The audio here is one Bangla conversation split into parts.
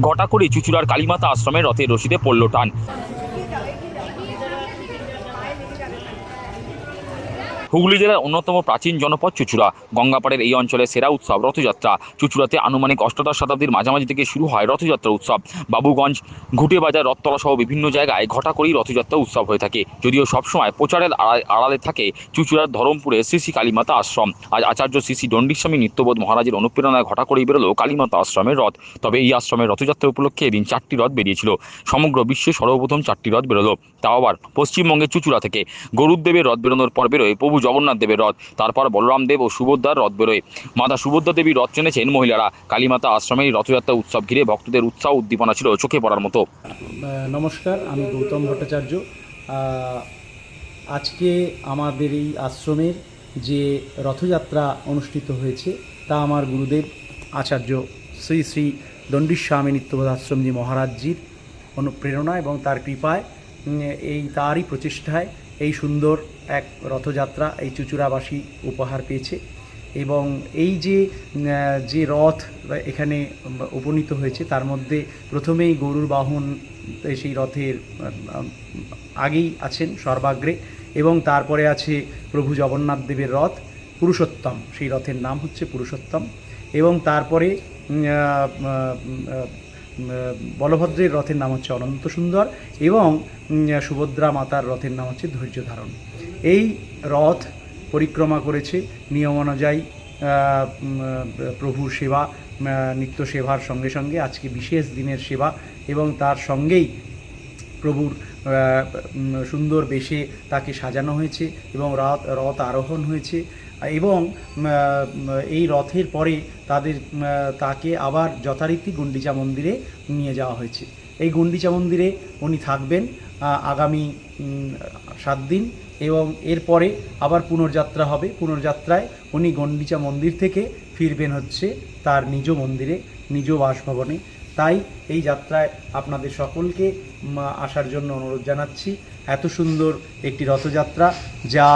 ঘটা করে চুচুড়ার কালীমাতা আশ্রমের রথের রশিদে পড়ল টান। হুগলি জেলার অন্যতম প্রাচীন জনপদ চুচুড়া। গঙ্গাপাড়ের এই অঞ্চলের সেরা উৎসব রথযাত্রা। চুচুড়াতে আনুমানিক অষ্টাদশ শতাব্দীর মাঝামাঝি থেকে শুরু হয় রথযাত্রা উৎসব। বাবুগঞ্জ ঘুটে বাজার রথতলা সহ বিভিন্ন জায়গায় ঘটা করেই রথযাত্রা উৎসব হয়ে থাকে। যদিও সবসময় প্রচারের আড়া- আড়ালে থাকে চুচুড়ার ধরমপুরে শ্রী শ্রী কালীমাতা আশ্রম। আজ আচার্য শ্রী শ্রী দণ্ডিস্বামী নিত্যবোধ মহারাজের অনুপ্রেরণায় ঘটা করেই বেরোলো কালীমাতা আশ্রমের রথ। তবে এই আশ্রমের রথযাত্রা উপলক্ষে এদিন চারটি রথ বেরিয়েছিল। সমগ্র বিশ্বে সর্বপ্রথম চারটি রথ বেরোলো। তাও আবার পশ্চিমবঙ্গের চুচুড়া থেকে। গরুদেবের রথ বেরোনোর পর বেরোয় প্রভু জগন্নাথ দেবের রথ। তারপর বলরাম দেব ও সুভদ্রার রথ বেরোয়। মাতা সুভদ্রা দেবী রথ চেনেছেন মহিলারা। কালীমাতা আশ্রমের এই রথযাত্রা উৎসব ঘিরে ভক্তদের উৎসাহ উদ্দীপনা ছিল চোখে পড়ার মতো। নমস্কার, আমি গৌতম ভট্টাচার্য। আজকে আমাদের এই আশ্রমের যে রথযাত্রা অনুষ্ঠিত হয়েছে, তা আমার গুরুদেব আচার্য শ্রী শ্রী দণ্ডিস্বামী নিত্যবোধ আশ্রমজি মহারাজজির অনুপ্রেরণা এবং তার কৃপায় এই তারই প্রচেষ্টায় এই সুন্দর এক রথযাত্রা এই চুচুড়াবাসী উপহার পেয়েছে এবং এই যে যে রথ এখানে উপনীত হয়েছে, তার মধ্যে প্রথমেই গরুর বাহন সেই রথের আগেই আছেন সর্বাগ্রে এবং তারপরে আছে প্রভু জগন্নাথ দেবের রথ, পুরুষোত্তম, সেই রথের নাম হচ্ছে পুরুষোত্তম এবং তারপরে বলভদ্রের রথের নাম হচ্ছে অনন্ত সুন্দর এবং সুভদ্রা মাতার রথের নাম হচ্ছে ধৈর্য ধারণ এই রথ পরিক্রমা করেছে নিয়ম অনুযায়ী প্রভুর সেবা নিত্য সেবার সঙ্গে সঙ্গে, আজকে বিশেষ দিনের সেবা এবং তার সঙ্গেই প্রভুর সুন্দর বেশে তাকে সাজানো হয়েছে এবং রথ রথ আরোহণ হয়েছে। এবং এই রথের পরে তাদের তাকে আবার যথারীতি গুন্ডিচা মন্দিরে নিয়ে যাওয়া হয়েছে। এই গুন্ডিচা মন্দিরে উনি থাকবেন আগামী সাত দিন এবং এরপরে আবার পুনর্যাত্রা হবে। পুনর্যাত্রায় উনি গন্ডিচা মন্দির থেকে ফিরবেন হচ্ছে তার নিজ মন্দিরে, নিজ বাসভবনে। তাই এই যাত্রায় আপনাদের সকলকে আসার জন্য অনুরোধ জানাচ্ছি। এত সুন্দর একটি রথযাত্রা যা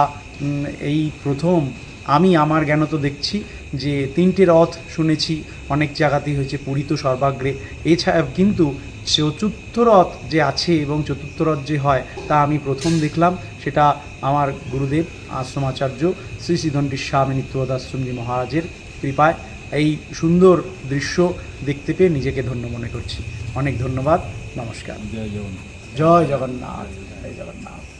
এই প্রথম আমি আমার জ্ঞান তো দেখছি যে তিনটে রথ শুনেছি অনেক জায়গাতেই হয়েছে পুরী তো সর্বাগ্রে। এছাড়া কিন্তু চতুর্থ রথ যে আছে এবং চতুর্থ রথ যে হয় তা আমি প্রথম দেখলাম সেটা আমার গুরুদেব আশ্রমাচার্য শ্রী শ্রীধন্ডী স্বামী নিত্যবোধ আশ্রমজি মহারাজের কৃপায় এই সুন্দর দৃশ্য দেখতে পেয়ে নিজেকে ধন্য মনে করছি। অনেক ধন্যবাদ নমস্কার। জয় জগন্নাথ। জয় জগন্নাথ জয় জগন্নাথ।